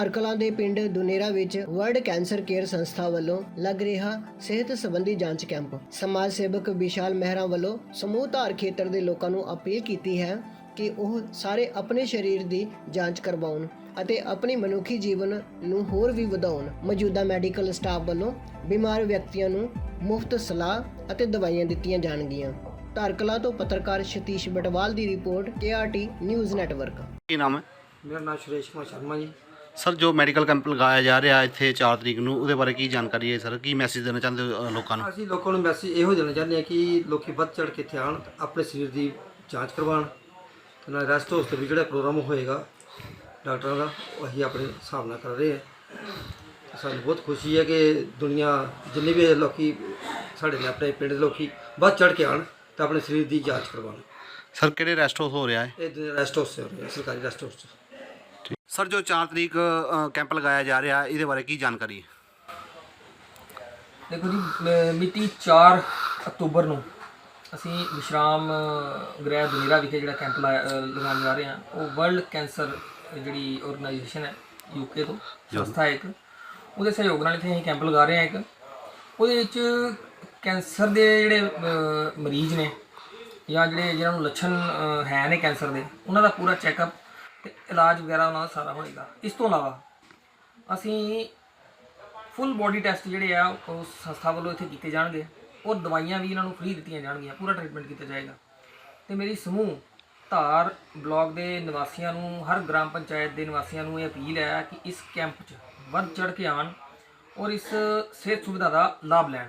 ਧਾਰਕਲਾਂ ਦੇ ਪਿੰਡ ਦੁਨੇਰਾ ਵਿੱਚ ਵਰਲਡ ਕੈਂਸਰ ਕੇਅਰ ਸੰਸਥਾ ਵੱਲੋਂ ਲੱਗ ਰਿਹਾ ਸਿਹਤ ਸੰਬੰਧੀ ਜਾਂਚ ਕੈਂਪ। ਸਮਾਜ ਸੇਵਕ ਵਿਸ਼ਾਲ ਮਹਿਰਾ ਵੱਲੋਂ ਸਮੂਹ ਧਾਰ ਖੇਤਰ ਦੇ ਲੋਕਾਂ ਨੂੰ ਅਪੀਲ ਕੀਤੀ ਹੈ ਕਿ ਉਹ ਸਾਰੇ ਆਪਣੇ ਸਰੀਰ ਦੀ ਜਾਂਚ ਕਰਵਾਉਣ ਅਤੇ ਆਪਣੀ ਮਨੁੱਖੀ ਜੀਵਨ ਨੂੰ ਹੋਰ ਵੀ ਵਧਾਉਣ। ਮੌਜੂਦਾ ਮੈਡੀਕਲ ਸਟਾਫ ਵੱਲੋਂ ਬਿਮਾਰ ਵਿਅਕਤੀਆਂ ਨੂੰ ਮੁਫਤ ਸਲਾਹ ਅਤੇ ਦਵਾਈਆਂ ਦਿੱਤੀਆਂ ਜਾਣਗੀਆਂ। ਧਾਰਕਲਾ ਤੋਂ ਪੱਤਰਕਾਰ ਸਤੀਸ਼ ਬਟਵਾਲ ਦੀ ਰਿਪੋਰਟ ਕੇਆਰਟੀ ਨਿਊਜ਼ ਨੈਟਵਰਕ। ਕੀ ਨਾਮ ਹੈ? ਮੇਰਾ ਨਾਮ ਸੁਰੇਸ਼ ਕੁਮਾਰ ਸ਼ਰਮਾ ਜੀ। ਸਰ ਜੋ ਮੈਡੀਕਲ ਕੈਂਪ ਲਗਾਇਆ ਜਾ ਰਿਹਾ ਇੱਥੇ 4 ਤਰੀਕ ਨੂੰ ਉਹਦੇ ਬਾਰੇ ਕੀ ਜਾਣਕਾਰੀ ਹੈ ਸਰ? ਕੀ ਮੈਸੇਜ ਦੇਣਾ ਚਾਹੁੰਦੇ ਹੋ ਅ, ਲੋਕਾਂ ਨੂੰ? ਅਸੀਂ ਲੋਕਾਂ ਨੂੰ ਮੈਸੇਜ ਇਹੋ ਦੇਣਾ ਚਾਹੁੰਦੇ ਹਾਂ ਕਿ ਲੋਕੀ ਵੱਧ ਚੜ ਕੇ ਇੱਥੇ ਆਉਣ ਆਪਣੇ ਸਰੀਰ ਦੀ ਜਾਂਚ ਕਰਵਾਉਣ। ਤੇ ਨਾਲ ਰੈਸਟ ਹਾਊਸ ਤੇ ਵੀ ਜਿਹੜਾ ਪ੍ਰੋਗਰਾਮ ਹੋਏਗਾ ਡਾਕਟਰਾਂ ਦਾ ਉਹ ਅਸੀਂ ਆਪਣੇ ਹਿਸਾਬ ਨਾਲ ਕਰ ਰਹੇ ਹਾਂ। ਤੇ ਸਾਨੂੰ ਬਹੁਤ ਖੁਸ਼ੀ ਹੈ ਕਿ ਦੁਨੀਆ ਜਿੰਨੇ ਵੀ ਲੋਕੀ ਸਾਡੇ ਨੇ ਆਪਣੇ ਪਿੰਡ ਦੇ ਲੋਕੀ ਵੱਧ ਚੜ ਕੇ ਆਉਣ ਤੇ ਆਪਣੇ ਸਰੀਰ ਦੀ ਜਾਂਚ ਕਰਵਾਉਣ। ਸਰ ਕਿਹੜੇ ਰੈਸਟ ਹਾਊਸ ਹੋ ਰਿਹਾ ਹੈ? ਇਹ ਰੈਸਟ ਹਾਊਸ ਸੇ ਹੋ ਰਿਹਾ ਸਰਕਾਰੀ ਰੈਸਟ ਹਾਊਸ 'ਚ ਸਰ ਜੋ 4 ਤਰੀਕ ਕੈਂਪ ਲਗਾਇਆ ਜਾ ਰਿਹਾ ਇਹਦੇ ਬਾਰੇ ਕੀ ਜਾਣਕਾਰੀ? ਦੇਖੋ ਜੀ ਮ- ਮਿਤੀ 4 ਅਕਤੂਬਰ ਨੂੰ ਅਸੀਂ ਵਿਸ਼ਰਾਮ ਗ੍ਰਹਿ ਦੁਨੀਰਾ ਵਿਖੇ ਜਿਹੜਾ ਕੈਂਪ ਲਾਇਆ- ਅ, ਲਗਾਉਣ ਜਾ ਰਹੇ ਹਾਂ ਉਹ ਵਰਲਡ ਕੈਂਸਰ ਜਿਹੜੀ ਆਰਗੇਨਾਈਜੇਸ਼ਨ ਹੈ ਯੂਕੇ ਤੋਂ ਸੰਸਥਾ ਹੈ ਇੱਕ। ਉਹਦੇ ਸਹਿਯੋਗ ਨਾਲ ਇੱਥੇ ਅਸੀਂ ਕੈਂਪ ਲਗਾ ਰਹੇ ਹਾਂ ਇੱਕ। ਉਹਦੇ ਵਿੱਚ ਕੈਂਸਰ ਦੇ ਜਿਹੜੇ ਅ, ਮਰੀਜ਼ ਨੇ ਜਾਂ ਜਿਹੜੇ ਜਿਹਨਾਂ ਨੂੰ ਲੱਛਣ ਅ, ਹੈ ਨੇ ਕੈਂਸਰ ਦੇ ਉਹਨਾਂ ਦਾ ਪੂਰਾ ਚੈੱਕਅਪ ਤੇ ਇਲਾਜ ਵਗੈਰਾ ਉਹਨਾਂ ਦਾ ਸਾਰਾ ਹੋਏਗਾ। ਇਸ ਤੋਂ ਇਲਾਵਾ ਅਸੀਂ ਫੁੱਲ ਬੋਡੀ ਟੈਸਟ ਜਿਹੜੇ ਆ, ਉਹ ਸੰਸਥਾ ਵੱਲੋਂ ਇੱਥੇ ਕੀਤੇ ਜਾਣਗੇ। ਔਰ ਦਵਾਈਆਂ ਵੀ ਇਹਨਾਂ ਨੂੰ ਫ੍ਰੀ ਦਿੱਤੀਆਂ ਜਾਣਗੀਆਂ, ਪੂਰਾ ਟ੍ਰੀਟਮੈਂਟ ਕੀਤਾ ਜਾਏਗਾ। ਤੇ ਮੇਰੀ ਸਮੂਹ ਧਾਰ ਬਲਾਕ ਦੇ ਨਿਵਾਸੀਆਂ ਨੂੰ, ਹਰ ਗ੍ਰਾਮ ਪੰਚਾਇਤ ਦੇ ਨਿਵਾਸੀਆਂ ਨੂੰ ਇਹ ਅਪੀਲ ਹੈ ਕਿ ਇਸ ਕੈਂਪ 'ਚ ਵੱਧ ਚੜ ਕੇ ਆਉਣ ਔਰ ਇਸ ਸਿਹਤ ਸੁਵਿਧਾ ਦਾ ਲਾਭ ਲੈਣ।